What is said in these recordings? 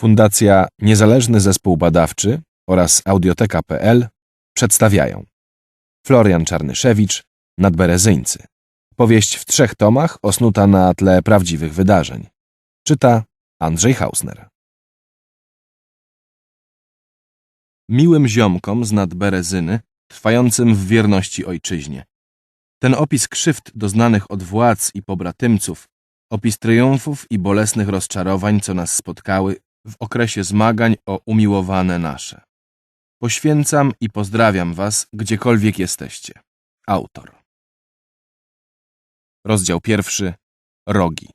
Fundacja Niezależny Zespół Badawczy oraz Audioteka.pl przedstawiają Florian Czarnyszewicz, Nadberezyńcy. Powieść w trzech tomach osnuta na tle prawdziwych wydarzeń. Czyta Andrzej Hausner. Miłym ziomkom z Nadberezyny, trwającym w wierności ojczyźnie. Ten opis krzywd doznanych od władz i pobratymców, opis triumfów i bolesnych rozczarowań, co nas spotkały w okresie zmagań o umiłowane nasze. Poświęcam i pozdrawiam Was, gdziekolwiek jesteście. Autor. Rozdział pierwszy. Rogi.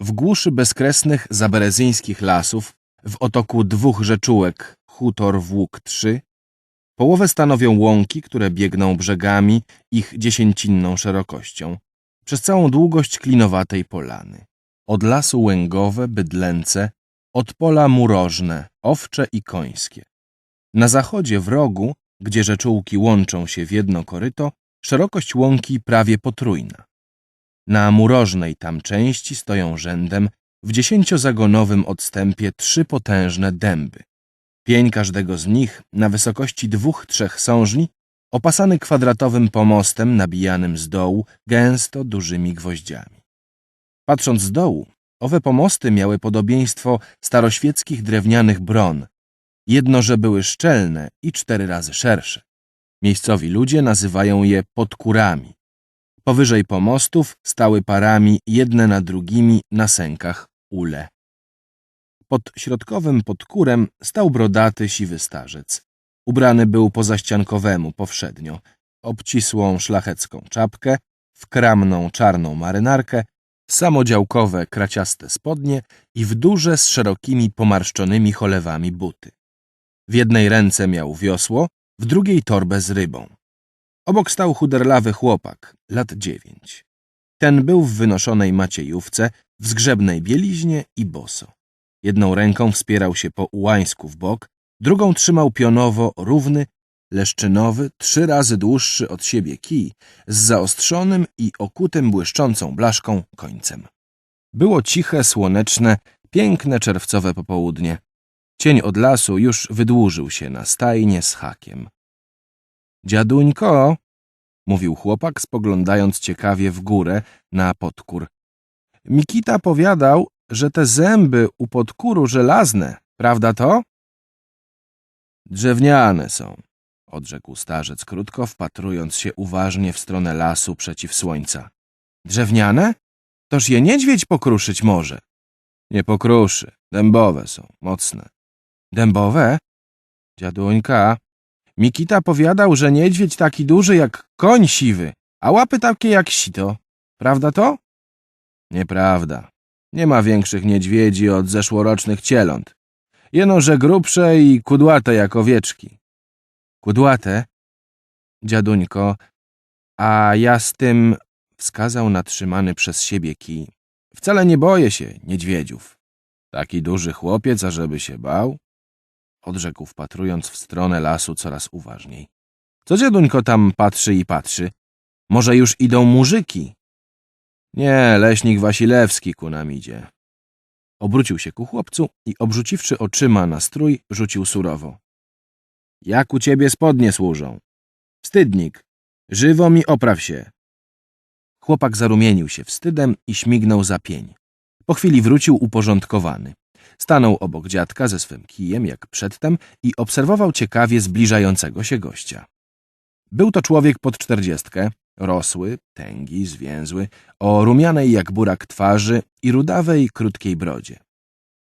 W głuszy bezkresnych zaberezyńskich lasów, w otoku dwóch rzeczułek, Hutor Włók 3, połowę stanowią łąki, które biegną brzegami ich dziesięcinną szerokością, przez całą długość klinowatej polany. Od lasu łęgowe, bydlęce, od pola murożne, owcze i końskie. Na zachodzie w rogu, gdzie rzeczułki łączą się w jedno koryto, szerokość łąki prawie potrójna. Na murożnej tam części stoją rzędem w dziesięciozagonowym odstępie trzy potężne dęby. Pień każdego z nich na wysokości dwóch, trzech sążni, opasany kwadratowym pomostem nabijanym z dołu gęsto dużymi gwoździami. Patrząc z dołu, owe pomosty miały podobieństwo staroświeckich drewnianych bron, jedno, że były szczelne i cztery razy szersze. Miejscowi ludzie nazywają je podkurami. Powyżej pomostów stały parami jedne na drugimi na sękach ule. Pod środkowym podkurem stał brodaty, siwy starzec. Ubrany był po zaściankowemu, powszednio, obcisłą szlachecką czapkę, w kramną czarną marynarkę, samodziałkowe kraciaste spodnie i w duże z szerokimi pomarszczonymi cholewami buty. W jednej ręce miał wiosło, w drugiej torbę z rybą. Obok stał chuderlawy chłopak, lat dziewięć. Ten był w wynoszonej maciejówce, w zgrzebnej bieliźnie i boso. Jedną ręką wspierał się po ułańsku w bok, drugą trzymał pionowo równy, leszczynowy, trzy razy dłuższy od siebie kij z zaostrzonym i okutym błyszczącą blaszką końcem. Było ciche, słoneczne, piękne czerwcowe popołudnie. Cień od lasu już wydłużył się na stajnie z hakiem. Dziaduńko, mówił chłopak, spoglądając ciekawie w górę na podkór. Mikita powiadał, że te zęby u podkóru żelazne, prawda to? Drewniane są, odrzekł starzec krótko, wpatrując się uważnie w stronę lasu przeciw słońca. Drewniane? Toż je niedźwiedź pokruszyć może. Nie pokruszy, dębowe są, mocne. Dębowe? Dziaduńka, Mikita powiadał, że niedźwiedź taki duży jak koń siwy, a łapy takie jak sito. Prawda to? Nieprawda. Nie ma większych niedźwiedzi od zeszłorocznych cieląt. Jeno, że grubsze i kudłate jak owieczki. Kudłate? Dziaduńko, a ja z tym... Wskazał na trzymany przez siebie kij. Wcale nie boję się niedźwiedziów. Taki duży chłopiec, ażeby się bał? Odrzekł wpatrując w stronę lasu coraz uważniej. Co dziaduńko tam patrzy i patrzy? Może już idą murzyki? Nie, leśnik Wasilewski ku nam idzie. Obrócił się ku chłopcu i obrzuciwszy oczyma na strój, rzucił surowo. Jak u ciebie spodnie służą? Wstydnik, żywo mi opraw się. Chłopak zarumienił się wstydem i śmignął za pień. Po chwili wrócił uporządkowany. Stanął obok dziadka ze swym kijem, jak przedtem, i obserwował ciekawie zbliżającego się gościa. Był to człowiek pod czterdziestkę, rosły, tęgi, zwięzły, o rumianej jak burak twarzy i rudawej, krótkiej brodzie.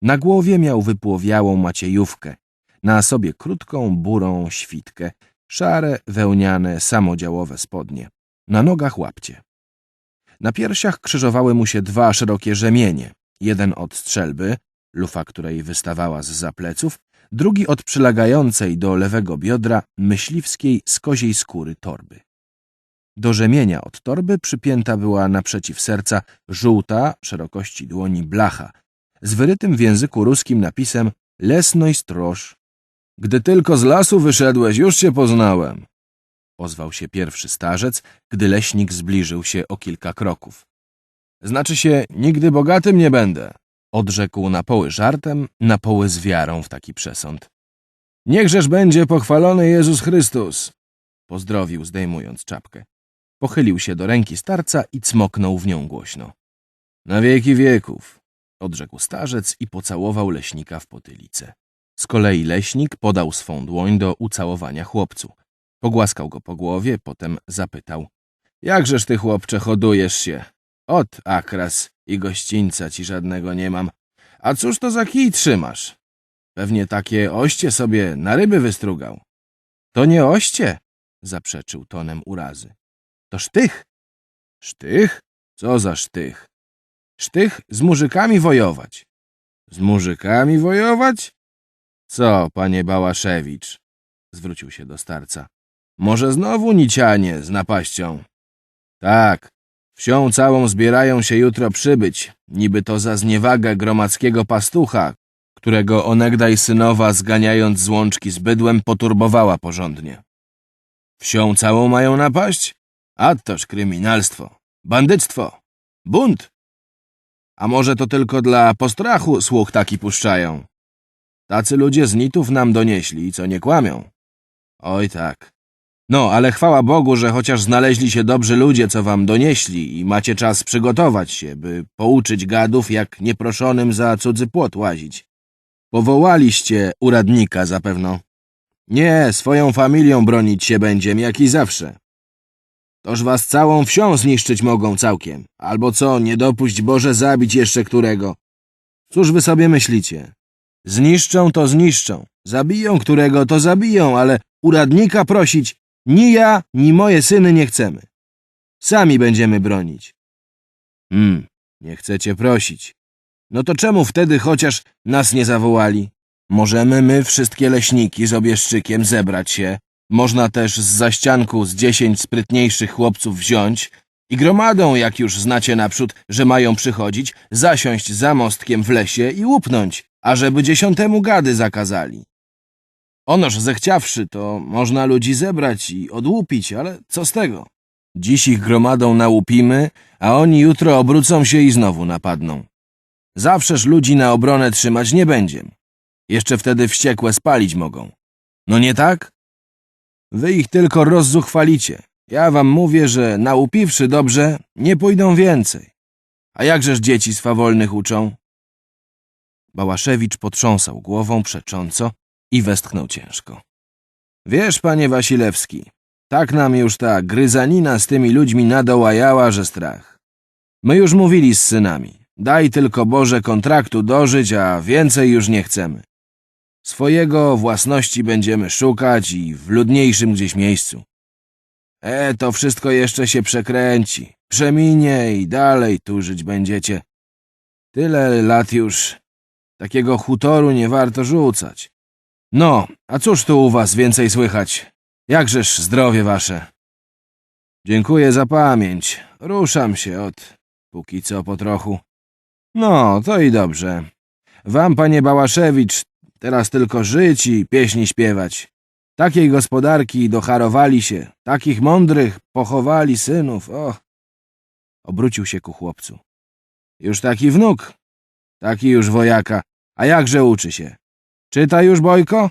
Na głowie miał wypłowiałą maciejówkę, na sobie krótką, burą świtkę, szare, wełniane, samodziałowe spodnie, na nogach łapcie. Na piersiach krzyżowały mu się dwa szerokie rzemienie, jeden od strzelby, lufa której wystawała z zapleców, drugi od przylegającej do lewego biodra myśliwskiej z koziej skóry torby. Do rzemienia od torby przypięta była naprzeciw serca żółta, szerokości dłoni blacha, z wyrytym w języku ruskim napisem Lesnoj stroż. Gdy tylko z lasu wyszedłeś, już cię poznałem. Ozwał się pierwszy starzec, gdy leśnik zbliżył się o kilka kroków. Znaczy się, nigdy bogatym nie będę. Odrzekł na poły żartem, na poły z wiarą w taki przesąd. Niechżeż będzie pochwalony Jezus Chrystus! Pozdrowił, zdejmując czapkę. Pochylił się do ręki starca i cmoknął w nią głośno. Na wieki wieków! Odrzekł starzec i pocałował leśnika w potylicę. Z kolei leśnik podał swą dłoń do ucałowania chłopcu. Pogłaskał go po głowie, potem zapytał. Jakżeż ty, chłopcze, hodujesz się? Ot, akras, i gościńca ci żadnego nie mam. A cóż to za kij trzymasz? Pewnie takie oście sobie na ryby wystrugał. To nie oście, zaprzeczył tonem urazy. To sztych. Sztych? Co za sztych? Sztych z murzykami wojować. Z murzykami wojować? Co, panie Bałaszewicz? Zwrócił się do starca. Może znowu nicianie z napaścią? Tak, wsią całą zbierają się jutro przybyć, niby to za zniewagę gromadzkiego pastucha, którego onegdaj synowa zganiając z łączki z bydłem poturbowała porządnie. Wsią całą mają napaść? A toż kryminalstwo, bandyctwo, bunt. A może to tylko dla postrachu słuch taki puszczają? Tacy ludzie z nitów nam donieśli, co nie kłamią. Oj tak. No, ale chwała Bogu, że chociaż znaleźli się dobrzy ludzie, co wam donieśli i macie czas przygotować się, by pouczyć gadów, jak nieproszonym za cudzy płot łazić. Powołaliście uradnika zapewno. Nie, swoją familią bronić się będziem, jak i zawsze. Toż was całą wsią zniszczyć mogą całkiem. Albo co, nie dopuść Boże zabić jeszcze którego. Cóż wy sobie myślicie? Zniszczą to zniszczą, zabiją którego to zabiją, ale uradnika prosić ni ja, ni moje syny nie chcemy. Sami będziemy bronić. Hmm, nie chcecie prosić. No to czemu wtedy chociaż nas nie zawołali? Możemy my wszystkie leśniki z obieszczykiem zebrać się. Można też z zaścianku z dziesięć sprytniejszych chłopców wziąć i gromadą, jak już znacie naprzód, że mają przychodzić, zasiąść za mostkiem w lesie i łupnąć, ażeby dziesiątemu gady zakazali. Onoż zechciawszy, to można ludzi zebrać i odłupić, ale co z tego? Dziś ich gromadą nałupimy, a oni jutro obrócą się i znowu napadną. Zawszeż ludzi na obronę trzymać nie będziem. Jeszcze wtedy wściekłe spalić mogą. No nie tak? Wy ich tylko rozzuchwalicie. Ja wam mówię, że naupiwszy dobrze, nie pójdą więcej. A jakżeż dzieci swawolnych uczą? Bałaszewicz potrząsał głową przecząco i westchnął ciężko. Wiesz, panie Wasilewski, tak nam już ta gryzanina z tymi ludźmi nadołajała, że strach. My już mówili z synami. Daj tylko Boże kontraktu dożyć, a więcej już nie chcemy. Swojego własności będziemy szukać i w ludniejszym gdzieś miejscu. E, to wszystko jeszcze się przekręci. Przeminie i dalej tu żyć będziecie. Tyle lat już. Takiego hutoru nie warto rzucać. No, a cóż tu u was więcej słychać? Jakżeż zdrowie wasze? Dziękuję za pamięć. Ruszam się od... póki co po trochu. No, to i dobrze. Wam, panie Bałaszewicz, teraz tylko żyć i pieśni śpiewać. Takiej gospodarki docharowali się, takich mądrych pochowali synów, och. Obrócił się ku chłopcu. Już taki wnuk, taki już wojaka, a jakże uczy się? Czyta już, Bojko?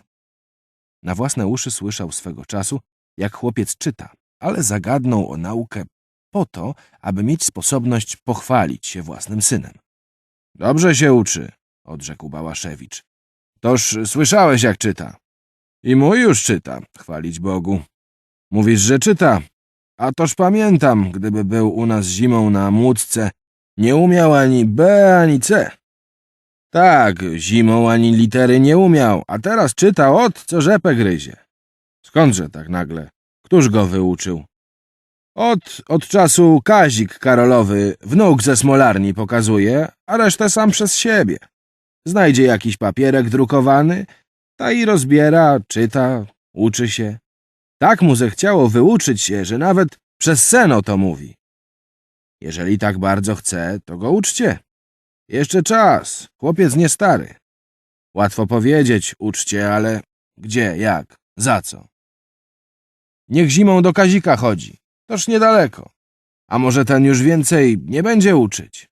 Na własne uszy słyszał swego czasu, jak chłopiec czyta, ale zagadnął o naukę po to, aby mieć sposobność pochwalić się własnym synem. Dobrze się uczy, odrzekł Bałaszewicz. Toż słyszałeś, jak czyta. I mój już czyta, chwalić Bogu. Mówisz, że czyta. A toż pamiętam, gdyby był u nas zimą na młódce, nie umiał ani B, ani C. Tak, zimą ani litery nie umiał, a teraz czyta od, co rzepę gryzie. Skądże tak nagle? Któż go wyuczył? Od, od czasu Kazik Karolowy wnuk ze Smolarni pokazuje, a resztę sam przez siebie. Znajdzie jakiś papierek drukowany, ta i rozbiera, czyta, uczy się. Tak mu zechciało wyuczyć się, że nawet przez seno to mówi. Jeżeli tak bardzo chce, to go uczcie. Jeszcze czas, chłopiec nie stary. Łatwo powiedzieć, uczcie, ale gdzie, jak, za co? Niech zimą do Kazika chodzi, toż niedaleko. A może ten już więcej nie będzie uczyć?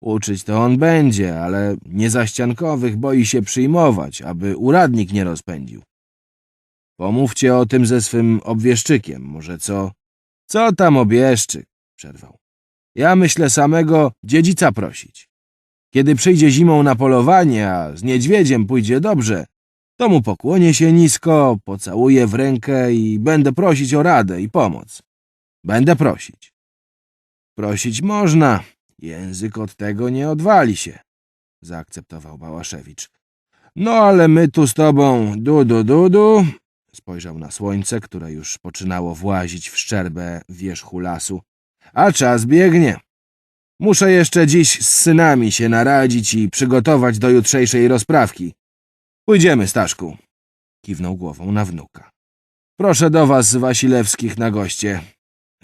Uczyć to on będzie, ale niezaściankowych boi się przyjmować, aby uradnik nie rozpędził. Pomówcie o tym ze swym obwieszczykiem, może co? Co tam obwieszczyk? Przerwał. Ja myślę samego dziedzica prosić. Kiedy przyjdzie zimą na polowanie, a z niedźwiedziem pójdzie dobrze, to mu pokłonię się nisko, pocałuję w rękę i będę prosić o radę i pomoc. Będę prosić. Prosić można, język od tego nie odwali się, zaakceptował Bałaszewicz. No ale my tu z tobą, du, du, du, du. Spojrzał na słońce, które już poczynało włazić w szczerbę wierzchu lasu. A czas biegnie. Muszę jeszcze dziś z synami się naradzić i przygotować do jutrzejszej rozprawki. Pójdziemy, Staszku. Kiwnął głową na wnuka. Proszę do was, Wasilewskich, na goście.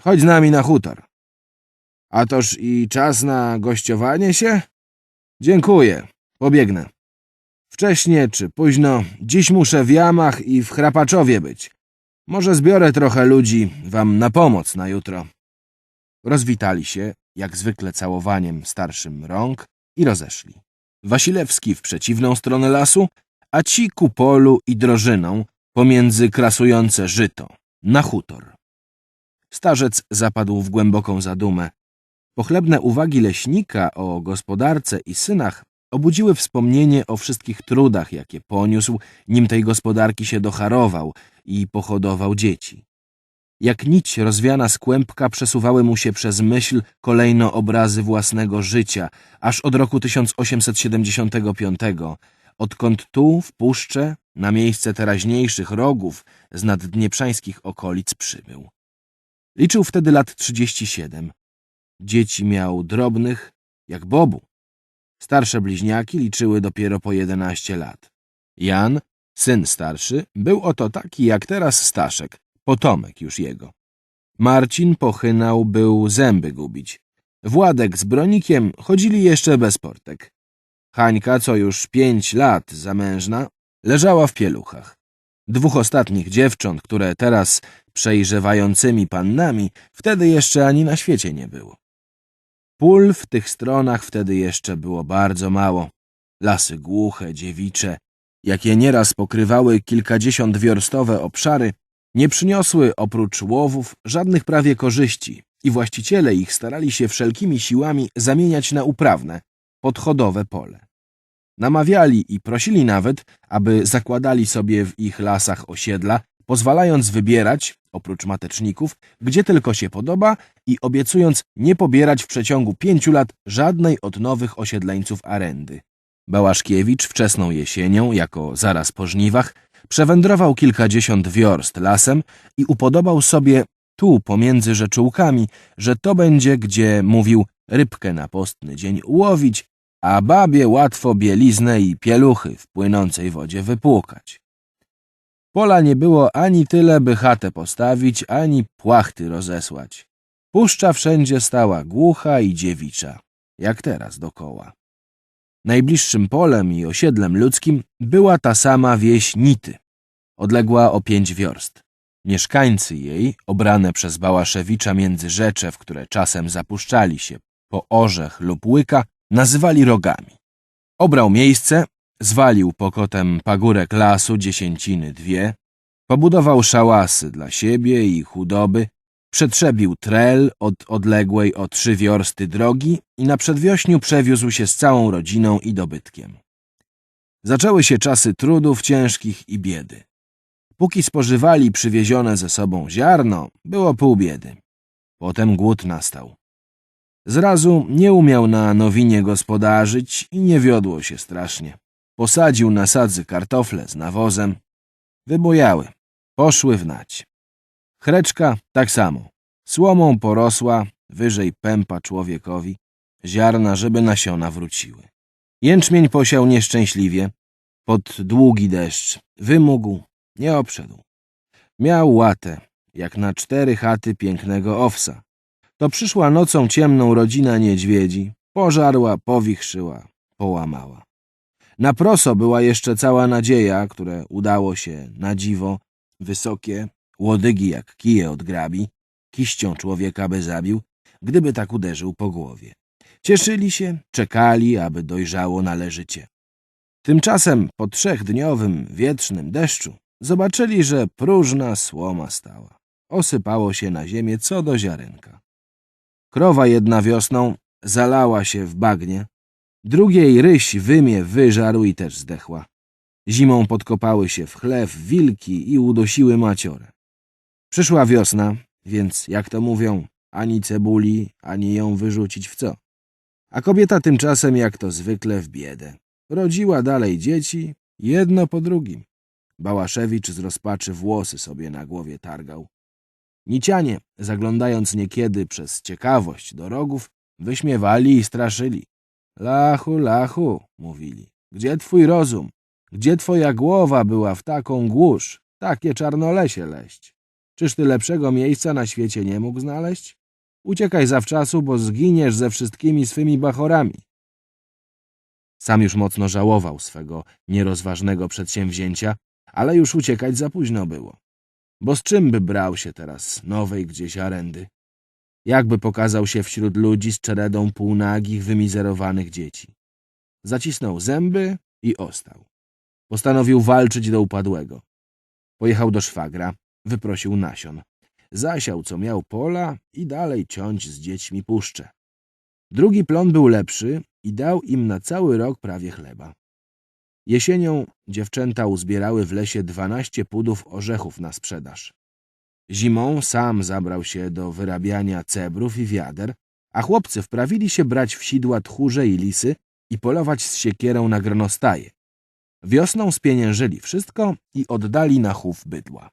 Chodź z nami na hutor. A toż i czas na gościowanie się? Dziękuję. Pobiegnę. Wcześnie czy późno, dziś muszę w jamach i w Chrapaczowie być. Może zbiorę trochę ludzi wam na pomoc na jutro. Rozwitali się, jak zwykle całowaniem starszym rąk i rozeszli. Wasilewski w przeciwną stronę lasu, a ci ku polu i drożyną pomiędzy krasujące żyto, na hutor. Starzec zapadł w głęboką zadumę. Pochlebne uwagi leśnika o gospodarce i synach obudziły wspomnienie o wszystkich trudach, jakie poniósł, nim tej gospodarki się docharował i pohodował dzieci. Jak nić rozwiana z kłębka przesuwały mu się przez myśl kolejno obrazy własnego życia, aż od roku 1875, odkąd tu, w puszcze, na miejsce teraźniejszych rogów z naddnieprzańskich okolic przybył. Liczył wtedy lat 37. Dzieci miał drobnych, jak Bobu. Starsze bliźniaki liczyły dopiero po 11 lat. Jan, syn starszy, był oto taki jak teraz Staszek, potomek już jego. Marcin pochynał był zęby gubić. Władek z Bronikiem chodzili jeszcze bez portek. Hańka, co już pięć lat zamężna, leżała w pieluchach. Dwóch ostatnich dziewcząt, które teraz przejrzewającymi pannami, wtedy jeszcze ani na świecie nie było. Pól w tych stronach wtedy jeszcze było bardzo mało. Lasy głuche, dziewicze, jakie nieraz pokrywały kilkadziesiąt wiorstowe obszary, nie przyniosły oprócz łowów żadnych prawie korzyści i właściciele ich starali się wszelkimi siłami zamieniać na uprawne, podchodowe pole. Namawiali i prosili nawet, aby zakładali sobie w ich lasach osiedla, pozwalając wybierać, oprócz mateczników, gdzie tylko się podoba i obiecując nie pobierać w przeciągu pięciu lat żadnej od nowych osiedleńców arendy. Bałaszkiewicz wczesną jesienią, jako zaraz po żniwach, przewędrował kilkadziesiąt wiorst lasem i upodobał sobie tu pomiędzy rzeczułkami, że to będzie, gdzie mówił rybkę na postny dzień łowić, a babie łatwo bieliznę i pieluchy w płynącej wodzie wypłukać. Pola nie było ani tyle, by chatę postawić, ani płachty rozesłać. Puszcza wszędzie stała głucha i dziewicza, jak teraz dokoła. Najbliższym polem i osiedlem ludzkim była ta sama wieś Nity, odległa o pięć wiorst. Mieszkańcy jej, obrane przez Bałaszewicza między rzecze, w które czasem zapuszczali się po orzech lub łyka, nazywali rogami. Obrał miejsce, zwalił pokotem pagórek lasu dziesięciny dwie, pobudował szałasy dla siebie i chudoby, przetrzebił trel od odległej o trzy wiorsty drogi i na przedwiośniu przewiózł się z całą rodziną i dobytkiem. Zaczęły się czasy trudów ciężkich i biedy. Póki spożywali przywiezione ze sobą ziarno, było pół biedy. Potem głód nastał. Zrazu nie umiał na nowinie gospodarzyć i nie wiodło się strasznie. Posadził na sadzy kartofle z nawozem. Wybojały. Poszły w nać. Chreczka tak samo. Słomą porosła, wyżej pępa człowiekowi, ziarna, żeby nasiona wróciły. Jęczmień posiał nieszczęśliwie. Pod długi deszcz wymógł, nie obszedł. Miał łatę, jak na cztery chaty pięknego owsa. To przyszła nocą ciemną rodzina niedźwiedzi, pożarła, powichrzyła, połamała. Na proso była jeszcze cała nadzieja, które udało się na dziwo, wysokie, łodygi jak kije od grabi, kiścią człowieka by zabił, gdyby tak uderzył po głowie. Cieszyli się, czekali, aby dojrzało należycie. Tymczasem po trzechdniowym, wietrznym deszczu zobaczyli, że próżna słoma stała. Osypało się na ziemię co do ziarenka. Krowa jedna wiosną zalała się w bagnie, drugiej ryś wymie wyżarł i też zdechła. Zimą podkopały się w chlew wilki i udosiły maciorę. Przyszła wiosna, więc, jak to mówią, ani cebuli, ani ją wyrzucić w co. A kobieta tymczasem, jak to zwykle, w biedę. Rodziła dalej dzieci, jedno po drugim. Bałaszewicz z rozpaczy włosy sobie na głowie targał. Nicianie, zaglądając niekiedy przez ciekawość do rogów, wyśmiewali i straszyli. Lachu, lachu, mówili, gdzie twój rozum? Gdzie twoja głowa była w taką głusz, takie czarnolesie leść? Czyż ty lepszego miejsca na świecie nie mógł znaleźć? Uciekaj zawczasu, bo zginiesz ze wszystkimi swymi bachorami. Sam już mocno żałował swego nierozważnego przedsięwzięcia, ale już uciekać za późno było. Bo z czym by brał się teraz nowej gdzieś arendy? Jakby pokazał się wśród ludzi z czeredą półnagich, wymizerowanych dzieci. Zacisnął zęby i ostał. Postanowił walczyć do upadłego. Pojechał do szwagra, wyprosił nasion. Zasiał, co miał pola i dalej ciąć z dziećmi puszcze. Drugi plon był lepszy i dał im na cały rok prawie chleba. Jesienią dziewczęta uzbierały w lesie dwanaście pudów orzechów na sprzedaż. Zimą sam zabrał się do wyrabiania cebrów i wiader, a chłopcy wprawili się brać w sidła tchórze i lisy i polować z siekierą na gronostaje. Wiosną spieniężyli wszystko i oddali na chów bydła.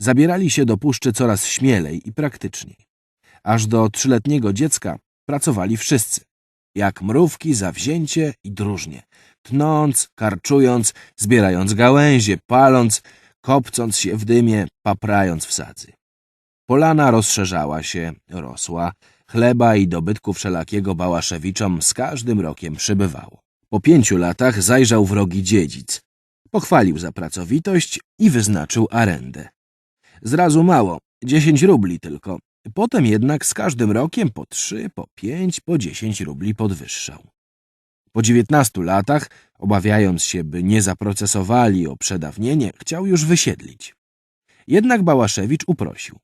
Zabierali się do puszczy coraz śmielej i praktyczniej. Aż do trzyletniego dziecka pracowali wszyscy. Jak mrówki zawzięcie i drużnie. Tnąc, karczując, zbierając gałęzie, paląc, kopcąc się w dymie, paprając w sadzy. Polana rozszerzała się, rosła, chleba i dobytku wszelakiego Bałaszewiczom z każdym rokiem przybywało. Po pięciu latach zajrzał w rogi dziedzic. Pochwalił za pracowitość i wyznaczył arendę. Zrazu mało, dziesięć rubli tylko. Potem jednak z każdym rokiem po trzy, po pięć, po dziesięć rubli podwyższał. Po dziewiętnastu latach, obawiając się, by nie zaprocesowali o przedawnienie, chciał już wysiedlić. Jednak Bałaszewicz uprosił.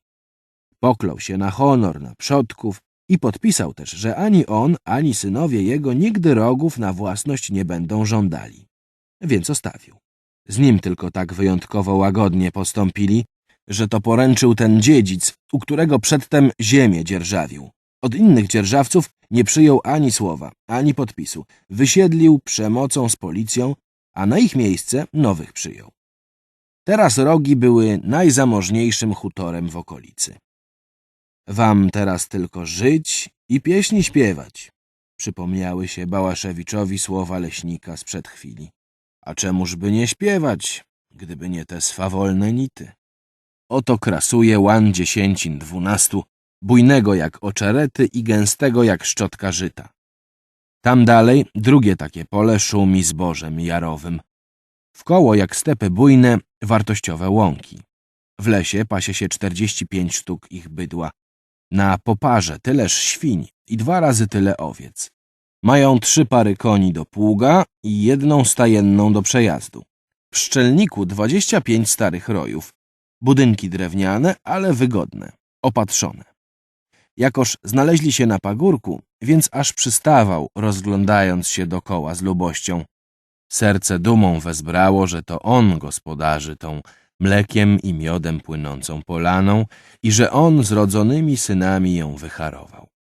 Poklął się na honor, na przodków i podpisał też, że ani on, ani synowie jego nigdy rogów na własność nie będą żądali. Więc ostawił. Z nim tylko tak wyjątkowo łagodnie postąpili, że to poręczył ten dziedzic, u którego przedtem ziemię dzierżawił. Od innych dzierżawców nie przyjął ani słowa, ani podpisu. Wysiedlił przemocą z policją, a na ich miejsce nowych przyjął. Teraz rogi były najzamożniejszym hutorem w okolicy. Wam teraz tylko żyć i pieśni śpiewać, przypomniały się Bałaszewiczowi słowa leśnika sprzed chwili. A czemuż by nie śpiewać, gdyby nie te swawolne nity? Oto krasuje łan dziesięcin dwunastu, bujnego jak oczerety i gęstego jak szczotka żyta. Tam dalej drugie takie pole szumi zbożem jarowym. Wkoło jak stepy bujne, wartościowe łąki. W lesie pasie się czterdzieści pięć sztuk ich bydła. Na poparze tyleż świń i dwa razy tyle owiec. Mają trzy pary koni do pługa i jedną stajenną do przejazdu. W szczelniku dwadzieścia pięć starych rojów, Budynki drewniane, ale wygodne, opatrzone. Jakoż znaleźli się na pagórku, więc aż przystawał, rozglądając się dokoła z lubością. Serce dumą wezbrało, że to on gospodarzy tą mlekiem i miodem płynącą polaną i że on z rodzonymi synami ją wycharował.